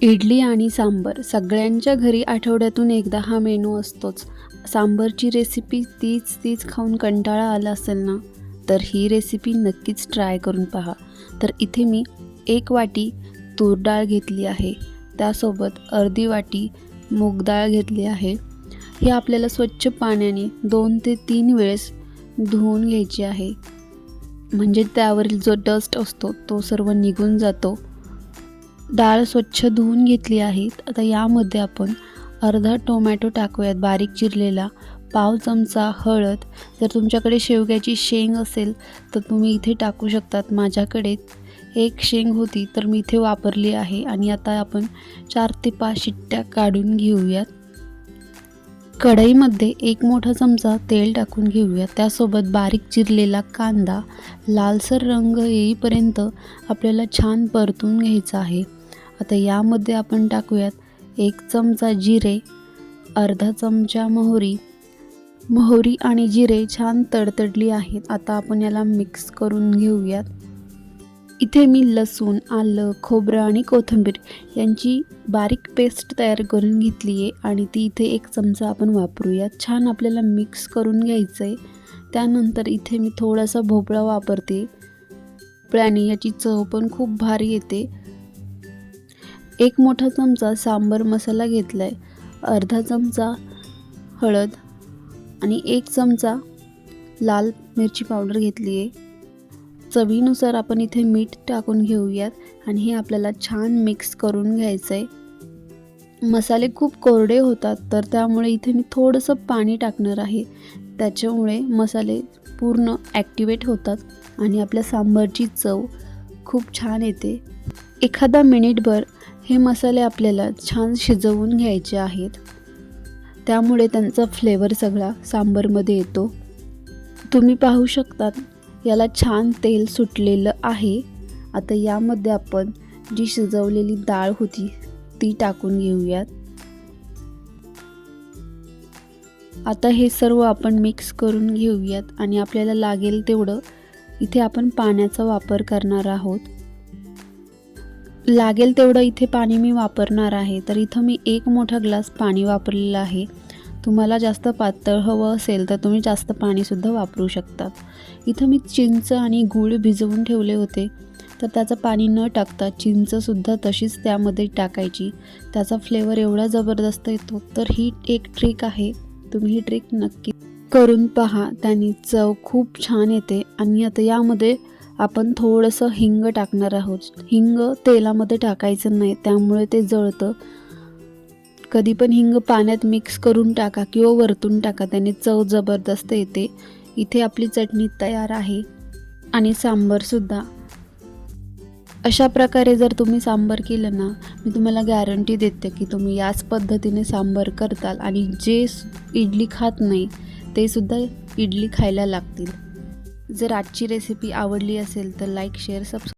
इडली आणि सांबर सगळ्यांच्या घरी आठवड्यातून एकदा हा मेनू असतोच. सांबरची रेसिपी तीच तीच खाऊन कंटाळा आला असेल ना? तर ही रेसिपी नक्कीच ट्राय करून पहा. तर इथे मी एक वाटी तूर डाळ घेतली आहे. त्यासोबत अर्धी वाटी मूग डाळ घेतली आहे. हे आपल्याला स्वच्छ पाण्याने दोन ते तीन वेळेस धुवून घ्यायची आहे. म्हणजे त्यावरील जो डस्ट असतो तो सर्व निघून जातो. डाळ स्वच्छ धुवून घेतली आहे आता यामध्ये आपण अर्धा टोमॅटो टाकूयात बारीक चिरलेला. पाव चमचा हळद. जर तुमच्याकडे शेवग्याची शेंग असेल तर तुम्ही इथे टाकू शकतात. माझ्याकडे एक शेंग होती तर मी इथे वापरली आहे. आणि आता आपण चार ते पाच शिट्ट्या काढून घेऊयात. कढईमध्ये एक मोठा चमचा तेल टाकून घेऊयात. त्यासोबत बारीक चिरलेला कांदा. लालसर रंग येईपर्यंत आपल्याला छान परतून घ्यायचा आहे. आता यामध्ये आपण टाकूयात एक चमचा जिरे अर्धा चमचा मोहरी. मोहरी आणि जिरे छान तडतडली आहेत. आता आपण याला मिक्स करून घेऊयात. इथे मी लसूण आलं खोबरं आणि कोथिंबीर यांची बारीक पेस्ट तयार करून घेतली आहे आणि ती इथे एक चमचा आपण वापरूयात. छान आपल्याला मिक्स करून घ्यायचं आहे त्यानंतर इथे मी थोडासा भोपळा वापरते. आणि याची चव पण खूप भारी येते. एक मोठा चमचा सांबर मसाला घेतला आहे अर्धा चमचा हळद आणि एक चमचा लाल मिरची पावडर घेतली आहे. चवीनुसार आपण इथे मीठ टाकून घेऊयात आणि हे आपल्याला छान मिक्स करून घ्यायचं आहे मसाले खूप कोरडे होतात तर त्यामुळे इथे मी थोडंसं पाणी टाकणार आहे. त्याच्यामुळे मसाले पूर्ण ॲक्टिवेट होतात आणि आपल्या सांबारची चव खूप छान येते. एखादा मिनिटभर हे मसाले आपल्याला छान शिजवून घ्यायचे आहेत. त्यामुळे त्यांचा फ्लेवर सगळा सांबरमध्ये येतो. तुम्ही पाहू शकतात याला छान तेल सुटलेलं आहे. आता यामध्ये आपण जी शिजवलेली डाळ होती ती टाकून घेऊयात. आता हे सर्व आपण मिक्स करून घेऊयात आणि आपल्याला लागेल तेवढं. इथे आपण पाण्याचा वापर करणार आहोत. लागेल तेवढं इथे पाणी मी वापरणार आहे. तर इथं मी एक मोठा ग्लास पाणी वापरलेलं आहे. तुम्हाला जास्त पातळ हवं असेल तर तुम्ही जास्त पाणीसुद्धा वापरू शकतात इथं मी चिंच आणि गूळ भिजवून ठेवले होते. तर त्याचं पाणी न टाकता चिंचसुद्धा तशीच त्यामध्ये टाकायची. त्याचा फ्लेवर एवढा जबरदस्त येतो. तर ही एक ट्रिक आहे. तुम्ही ही ट्रिक नक्की करून पहा. त्याने चव खूप छान येते. आणि आता यामध्ये आपण थोडंसं हिंग टाकणार आहोत. हिंग तेलामध्ये टाकायचं नाही त्यामुळे ते जळतं. कधी पण हिंग पाण्यात मिक्स करून टाका किंवा वरतून टाका त्याने चव जबरदस्त येते. इथे आपली चटणी तयार आहे. आणि सांबरसुद्धा अशा प्रकारे जर तुम्ही सांबार केलं ना मी तुम्हाला गॅरंटी देते की तुम्ही याच पद्धतीने सांबार करताल आणि जे इडली खात नाही ते सुद्धा इडली खायला लागतील. जर आजची रेसिपी आवडली असेल तर लाईक शेअर सबस्क्राईब